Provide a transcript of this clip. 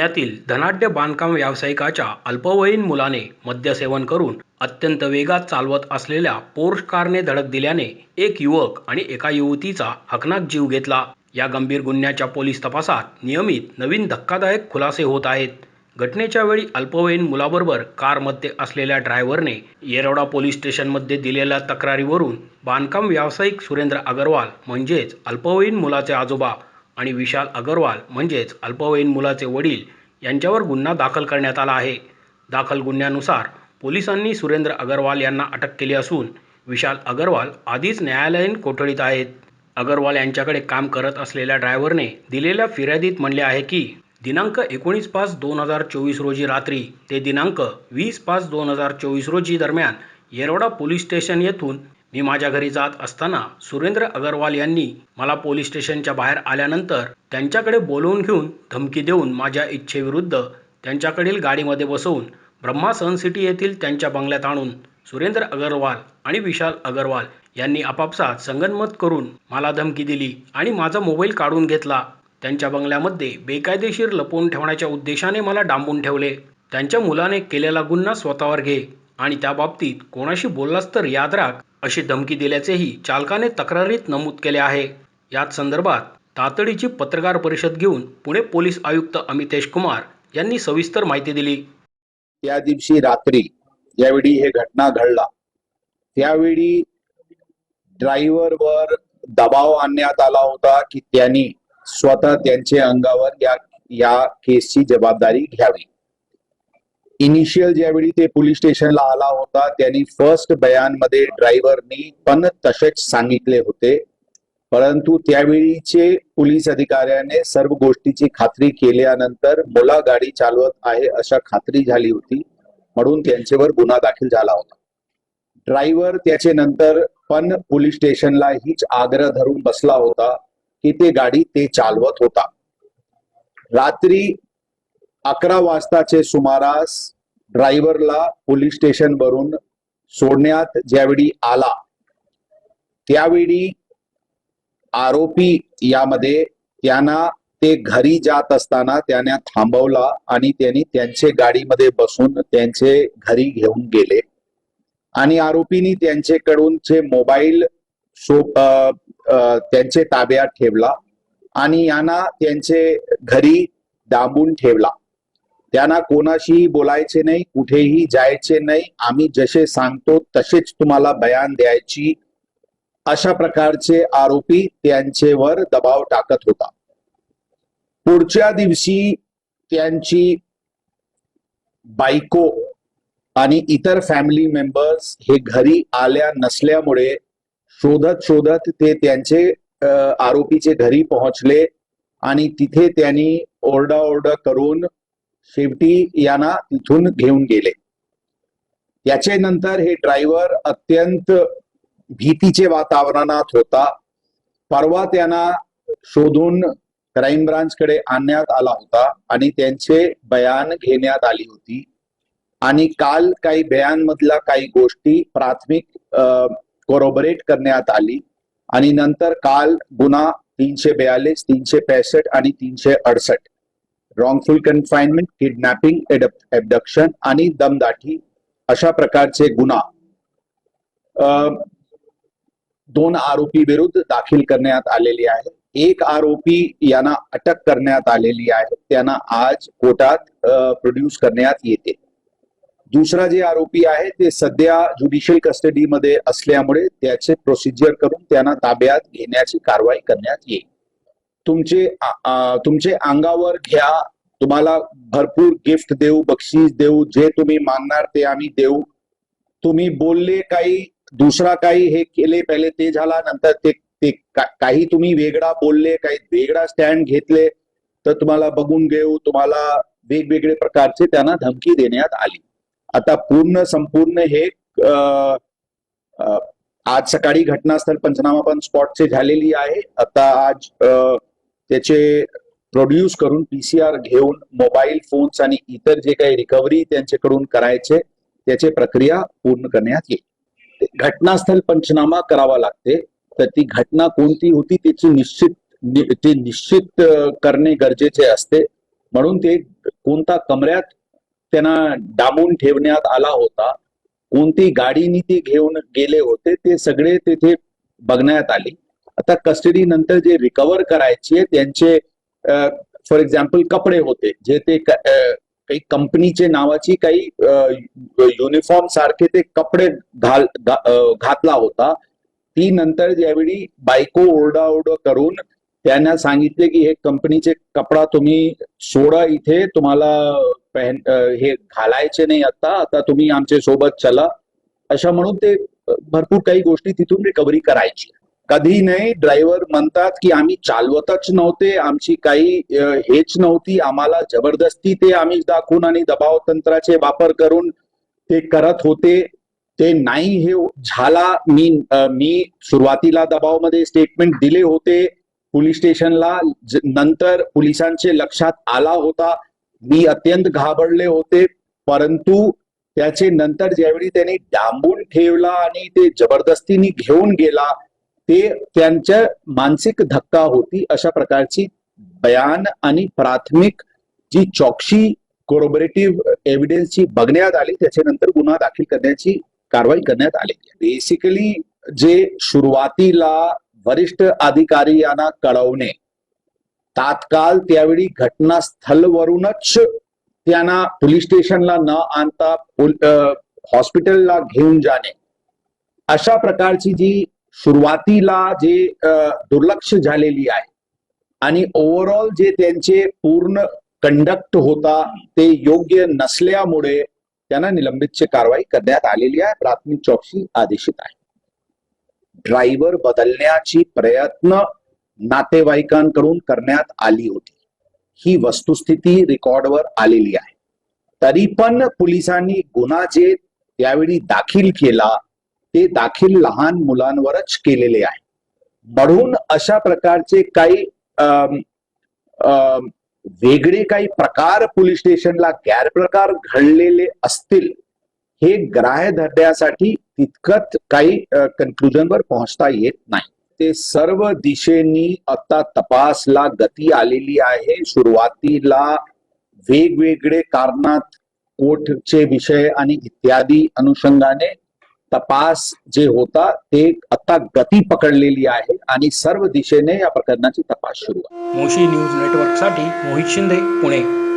पुण्यातील धनाढ्य बांधकाम व्यावसायिकाच्या अल्पवयीन मुलाने मद्यसेवन करून अत्यंत वेगात चालवत असलेल्या पोर्श कारने धडक दिल्याने एक युवक आणि एका युवतीचा हकनाक जीव घेतला. या गंभीर गुन्ह्याच्या पोलीस तपासात नियमित नवीन धक्कादायक खुलासे होत आहेत. घटनेच्या वेळी अल्पवयीन मुलाबरोबर कारमध्ये असलेल्या ड्रायव्हरने येरवडा पोलीस स्टेशनमध्ये दिलेल्या तक्रारीवरून बांधकाम व्यावसायिक सुरेंद्र अगरवाल म्हणजेच अल्पवयीन मुलाचे आजोबा आणि विशाल अगरवाल म्हणजेच अल्पवयीन मुलाचे वडील यांच्यावर गुन्हा दाखल करण्यात आला आहे. दाखल गुन्ह्यानुसार पोलिसांनी सुरेंद्र अगरवाल यांना अटक केली असून विशाल अगरवाल आधीच न्यायालयीन कोठडीत आहेत. अगरवाल यांच्याकडे काम करत असलेल्या ड्रायव्हरने दिलेल्या फिर्यादीत म्हणले आहे की दिनांक एकोणीस पाच दोन हजार चोवीस रोजी रात्री ते दिनांक वीस पाच दोन हजार चोवीस रोजी दरम्यान येरवडा पोलीस स्टेशन येथून मी माझ्या घरी जात असताना सुरेंद्र अगरवाल यांनी मला पोलीस स्टेशनच्या बाहेर आल्यानंतर त्यांच्याकडे बोलवून घेऊन धमकी देऊन माझ्या इच्छेविरुद्ध त्यांच्याकडील गाडीमध्ये बसवून ब्रह्मा सन सिटी येथील त्यांच्या बंगल्यात आणून सुरेंद्र अगरवाल आणि विशाल अगरवाल यांनी आपापसात संगनमत करून मला धमकी दिली आणि माझा मोबाईल काढून घेतला. त्यांच्या बंगल्यामध्ये बेकायदेशीर लपवून ठेवण्याच्या उद्देशाने मला डांबून ठेवले. त्यांच्या मुलाने केलेला गुन्हा स्वतःवर घे आणि त्याबाबतीत कोणाशी बोललास तर याद राख. अशी धमकी दिल्याचेही चालकाने तक्रारीत नमूद केले आहे. याच संदर्भात तातडीची पत्रकार परिषद घेऊन पुणे पोलीस आयुक्त अमितेश कुमार यांनी सविस्तर माहिती दिली. त्या दिवशी रात्री ज्यावेळी हे घटना घडला त्यावेळी ड्रायव्हरवर दबाव आणण्यात आला होता की त्यांनी स्वतः त्यांच्या अंगावर या या केसची जबाबदारी घ्यावी. इनिशियल ज्यावेळी ते पोलीस स्टेशनला आला होता त्यांनी फर्स्ट बयानमध्ये ड्रायव्हरनी पण तसेच सांगितले होते. परंतु त्यावेळीचे पोलीस अधिकाऱ्याने सर्व गोष्टीची खात्री केल्यानंतर मुला गाडी चालवत आहे अशा खात्री झाली होती म्हणून त्यांच्यावर गुन्हा दाखल झाला होता. ड्रायव्हर त्याचे नंतर पण पोलीस स्टेशनला हीच आग्रह धरून बसला होता की ते गाडी ते चालवत होता. रात्री अकरा वाजताचे सुमारास ड्रायव्हरला पोलीस स्टेशन वरून सोडण्यात ज्यावेळी आला त्यावेळी आरोपी यामध्ये त्यांना ते घरी जात असताना त्यांना थांबवला आणि त्यांनी त्यांचे गाडीमध्ये बसून त्यांचे घरी घेऊन गेले. आणि आरोपींनी त्यांच्याकडून मोबाईल सो त्यांचे ताब्यात ठेवला आणि यांना त्यांचे घरी डांबून ठेवला. त्यांना कोणाशीही बोलायचे नाही कुठेही जायचे नाही. आम्ही जसे सांगतो तसेच तुम्हाला बयान द्यायची. अशा प्रकारचे आरोपी त्यांचेवर दबाव टाकत होता. पुढच्या दिवशी त्यांची बायको आणि इतर फॅमिली मेंबर्स हे घरी आल्या नसल्यामुळे शोधत शोधत ते त्यांचे आरोपीचे घरी पोहोचले आणि तिथे त्यांनी ओरडाओरडा करून शेवटी यांना तिथून घेऊन गेले. याचे नंतर हे ड्रायव्हर अत्यंत भीतीचे वातावरणात होता. परवा त्यांना शोधून क्राईम ब्रांचकडे आणण्यात आला होता आणि त्यांचे बयान घेण्यात आली होती. आणि काल काही बयानमधल्या काही गोष्टी प्राथमिक कोरोबरेट करण्यात आली. आणि नंतर काल गुन्हा तीनशे बयालीस तीनशे पैसष्ट आणि तीनशे अडसष्ट. रॉंगफुल कन्फाइनमेंट किडनॅपिंग एबडक्शन आणि दमदाटी अशा प्रकारचे गुन्हा दोन आरोपी विरुद्ध दाखल करण्यात आलेली आहे. एक आरोपी यांना अटक करण्यात आलेली आहे. त्यांना आज कोर्टात प्रोड्यूस करण्यात येते. दुसरा जे आरोपी आहे ते सध्या ज्युडिशियल कस्टडीमध्ये असल्यामुळे त्याचे प्रोसिजर करून त्यांना ताब्यात घेण्याची कारवाई करण्यात येईल. तुमचे तुमचे अंगावर घ्या. तुम्हाला भरपूर गिफ्ट देऊ बक्षीस देऊ जे तुम्ही मागणार ते आम्ही देऊ. तुम्ही बोलले काही दुसरा काही हे केले पहिले ते झाला नंतर ते ते काही तुम्ही वेगळा बोलले काही वेगळा स्टँड घेतले तर तुम्हाला बघून घेऊ. तुम्हाला वेगवेगळे प्रकारचे त्यांना धमकी देण्यात आली. आता पूर्ण संपूर्ण हे आज सकाळी घटनास्थळ पंचनामा पण स्पॉटचे झालेली आहे. आता आज त्याचे प्रोड्यूस करून पीसीआर घेऊन मोबाईल फोन्स आणि इतर जे काही रिकव्हरी त्यांच्याकडून करायचे त्याचे प्रक्रिया पूर्ण करण्यात येईल. घटनास्थळ पंचनामा करावा लागते. तर ती घटना कोणती होती त्याची निश्चित नि- ते निश्चित करणे गरजेचे असते. म्हणून ते कोणता कमऱ्यात त्यांना डांबून ठेवण्यात आला होता कोणती गाडीनी ते घेऊन गेले होते ते सगळे तिथे बघण्यात आले. आता कस्टडी नंतर जे रिकवर करायचे त्यांचे फॉर एक्झाम्पल कपडे होते. जे ते काही कंपनीचे नावाची काही युनिफॉर्म सारखे ते कपडे घाल घातला होता. ती नंतर ज्यावेळी बायको ओरडाओरड करून त्यांना सांगितले की हे कंपनीचे कपडा तुम्ही सोडा इथे. तुम्हाला पहन हे घालायचे नाही आता. आता तुम्ही आमच्यासोबत चला. अशा म्हणून ते भरपूर काही गोष्टी तिथून रिकव्हरी करायची. कधी नाही. ड्रायव्हर म्हणतात की आम्ही चालवतच नव्हते आमची काही हेच नव्हती. आम्हाला जबरदस्ती ते आम्ही दाखवून आणि दबाव तंत्राचे वापर करून ते करत होते. ते नाही हे झाला. मी मी सुरुवातीला दबावमध्ये स्टेटमेंट दिले होते पोलीस स्टेशनला. नंतर पोलिसांचे लक्षात आला होता. मी अत्यंत घाबरले होते. परंतु त्याचे नंतर ज्यावेळी त्यांनी डांबून ठेवला आणि ते जबरदस्तीने घेऊन गेला ते त्यांच्या मानसिक धक्का होती अशा प्रकारची बयान आणि प्राथमिक जी चौकशी कोरोबरेटिव्ह एव्हिडन्सची बघण्यात आली त्याच्यानंतर गुन्हा दाखल करण्याची कारवाई करण्यात आली. बेसिकली जे सुरुवातीला वरिष्ठ अधिकारी यांना कळवणे तात्काळ त्यावेळी घटनास्थलवरूनच त्यांना पोलीस स्टेशनला न आणता हॉस्पिटलला घेऊन जाणे अशा प्रकारची जी सुरुवातीला जे दुर्लक्ष झालेली आहे आणि ओव्हरऑल जे त्यांचे पूर्ण कंडक्ट होता ते योग्य नसल्यामुळे त्यांना निलंबितची कारवाई करण्यात आलेली आहे. प्राथमिक चौकशी आदेशित आहे. ड्रायव्हर बदलण्याची प्रयत्न नातेवाईकांकडून करण्यात आली होती. ही वस्तुस्थिती रेकॉर्डवर आलेली आहे. तरी पण पोलिसांनी गुन्हा जे त्यावेळी दाखल केला ते दाखील लहान मुलांवरच केलेले आहे. म्हणून अशा प्रकारचे काही वेगळे काही प्रकार पोलीस स्टेशनला गैरप्रकार घडलेले असतील हे ग्राह्य धरण्यासाठी तितकत काही कन्क्लुजनवर पोहोचता येत नाही. ते सर्व दिशेनी आता तपासला गती आलेली आहे. सुरुवातीला वेगवेगळे कारणात कोर्टचे विषय आणि इत्यादी अनुषंगाने तपास जे होता ते आता गती पकडलेली आहे आणि सर्व दिशेने या प्रकरणाची तपास सुरू आहे. मोशी न्यूज नेटवर्कसाठी मोहित शिंदे पुणे.